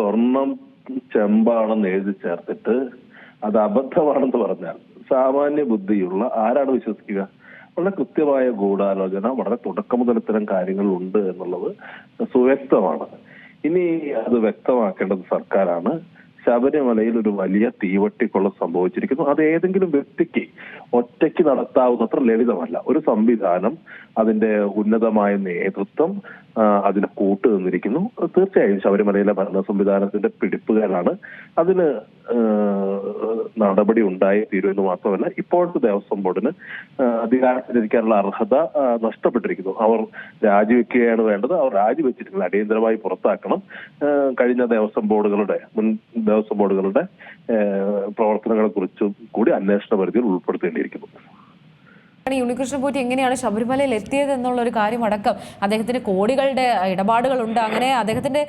സ്വർണം ചെമ്പാണെന്ന് എഴുതി ചേർത്തിട്ട് അത് അബദ്ധമാണെന്ന് പറഞ്ഞാൽ സാമാന്യ ബുദ്ധിയുള്ള ആരാണ് വിശ്വസിക്കുക? വളരെ കൃത്യമായ ഗൂഢാലോചന വളരെ തുടക്കം മുതൽ ഇത്തരം കാര്യങ്ങൾ ഉണ്ട് എന്നുള്ളത് സുവ്യക്തമാണ്. ഇനി അത് വ്യക്തമാക്കേണ്ടത് സർക്കാരാണ്. ശബരിമലയിൽ ഒരു വലിയ തീവട്ടിക്കൊള്ള സംഭവിച്ചിരിക്കുന്നു. അത് ഏതെങ്കിലും വ്യക്തിക്ക് ഒറ്റയ്ക്ക് നടത്താവുന്നത്ര ലളിതമല്ല. ഒരു സംവിധാനം അതിന്റെ ഉന്നതമായ നേതൃത്വം അതിന് കൂട്ട് നിന്നിരിക്കുന്നു തീർച്ചയായും ശബരിമലയിലെ ഭരണ സംവിധാനത്തിന്റെ പിടിപ്പുകാരാണ്. അതിന് നടപടി ഉണ്ടായി തീരുമെന്ന് മാത്രമല്ല ഇപ്പോഴത്തെ ദേവസ്വം ബോർഡിന് അധികാരത്തിലിരിക്കാനുള്ള അർഹത നഷ്ടപ്പെട്ടിരിക്കുന്നു. അവർ രാജിവെക്കുകയാണ് വേണ്ടത്. അവർ രാജിവെച്ചിരിക്കുന്നത് അടിയന്തരമായി പുറത്താക്കണം. കഴിഞ്ഞ ദേവസ്വം ബോർഡുകളുടെ മുൻ ദേവസ്വം ബോർഡുകളുടെ പ്രവർത്തനങ്ങളെ കുറിച്ചും കൂടി അന്വേഷണ പരിധിയിൽ ഉൾപ്പെടുത്തേണ്ടിയിരിക്കുന്നു. ഈ ഉണ്ണികൃഷ്ണൻ പോറ്റി എങ്ങനെയാണ് ശബരിമലയിൽ എത്തിയത് എന്നുള്ള ഒരു കാര്യം അടക്കം അദ്ദേഹത്തിന് കോടികളുടെ ഇടപാടുകളുണ്ട്. അങ്ങനെ അദ്ദേഹത്തിന്റെ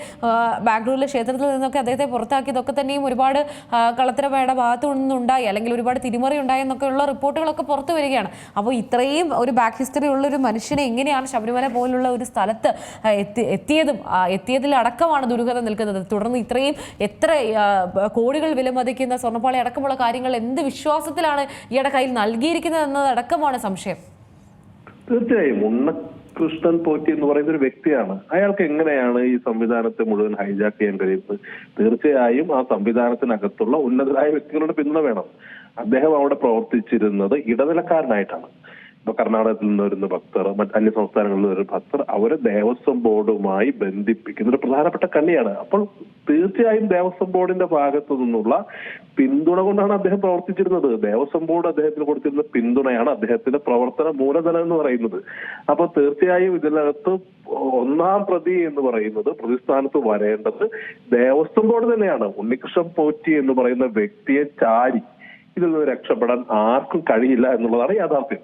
ബാംഗ്ലൂരിലെ ക്ഷേത്രത്തിൽ നിന്നൊക്കെ അദ്ദേഹത്തെ പുറത്താക്കിയതൊക്കെ തന്നെയും ഒരുപാട് ആ, കള്ളത്തരമയുടെ ഭാഗത്തു നിന്നുണ്ടായി. അല്ലെങ്കിൽ ഒരുപാട് തിരിമറി ഉണ്ടായി എന്നൊക്കെയുള്ള റിപ്പോർട്ടുകളൊക്കെ പുറത്തു വരികയാണ്. അപ്പോൾ ഇത്രയും ഒരു ബാക്ക് ഹിസ്റ്ററി ഉള്ള ഒരു മനുഷ്യനെ എങ്ങനെയാണ് ശബരിമല പോലുള്ള ഒരു സ്ഥലത്ത് എത്തി എത്തിയതും എത്തിയതിലടക്കമാണ് ദുരൂഹത നിൽക്കുന്നത്. തുടർന്ന് ഇത്രയും എത്ര കോടികൾ വിലമതിക്കുന്ന സ്വർണപ്പാളി അടക്കമുള്ള കാര്യങ്ങൾ എന്ത് വിശ്വാസത്തിലാണ് ഇയാളുടെ കയ്യിൽ നൽകിയിരിക്കുന്നത് എന്നതടക്കമാണ് സംശയം. തീർച്ചയായും. ഉണ്ണകൃഷ്ണൻ പോറ്റി എന്ന് പറയുന്ന ഒരു വ്യക്തിയാണ്. അയാൾക്ക് എങ്ങനെയാണ് ഈ സംവിധാനത്തെ മുഴുവൻ ഹൈജാക്ക് ചെയ്യാൻ കഴിയുന്നത്? തീർച്ചയായും ആ സംവിധാനത്തിനകത്തുള്ള ഉന്നതരായ വ്യക്തികളുടെ പിന്തുണ വേണം. അദ്ദേഹം അവിടെ പ്രവർത്തിച്ചിരുന്നത് ഇടനിലക്കാരനായിട്ടാണ്. ഇപ്പൊ കർണാടകത്തിൽ നിന്ന് വരുന്ന ഭക്തർ മറ്റ് അന്യ സംസ്ഥാനങ്ങളിൽ വരുന്ന ഭക്തർ അവരെ ദേവസ്വം ബോർഡുമായി ബന്ധിപ്പിക്കുന്ന ഒരു പ്രധാനപ്പെട്ട കണ്ണിയാണ് അപ്പോൾ തീർച്ചയായും ദേവസ്വം ബോർഡിന്റെ ഭാഗത്തു നിന്നുള്ള പിന്തുണ കൊണ്ടാണ് അദ്ദേഹം പ്രവർത്തിച്ചിരുന്നത്. ദേവസ്വം ബോർഡ് അദ്ദേഹത്തിന് കൊടുത്തിരുന്ന പിന്തുണയാണ് അദ്ദേഹത്തിന്റെ പ്രവർത്തന മൂലധനം എന്ന് പറയുന്നത്. അപ്പൊ തീർച്ചയായും ഇതിനകത്ത് ഒന്നാം പ്രതി എന്ന് പറയുന്നത് പ്രതിസ്ഥാനത്ത് വരേണ്ടത് ദേവസ്വം ബോർഡ് തന്നെയാണ്. ഉണ്ണികൃഷ്ണൻ പോറ്റി എന്ന് പറയുന്ന വ്യക്തിയെ ചാരി ഇതിൽ നിന്ന് രക്ഷപ്പെടാൻ ആർക്കും കഴിയില്ല എന്നുള്ളതാണ് യാഥാർത്ഥ്യം.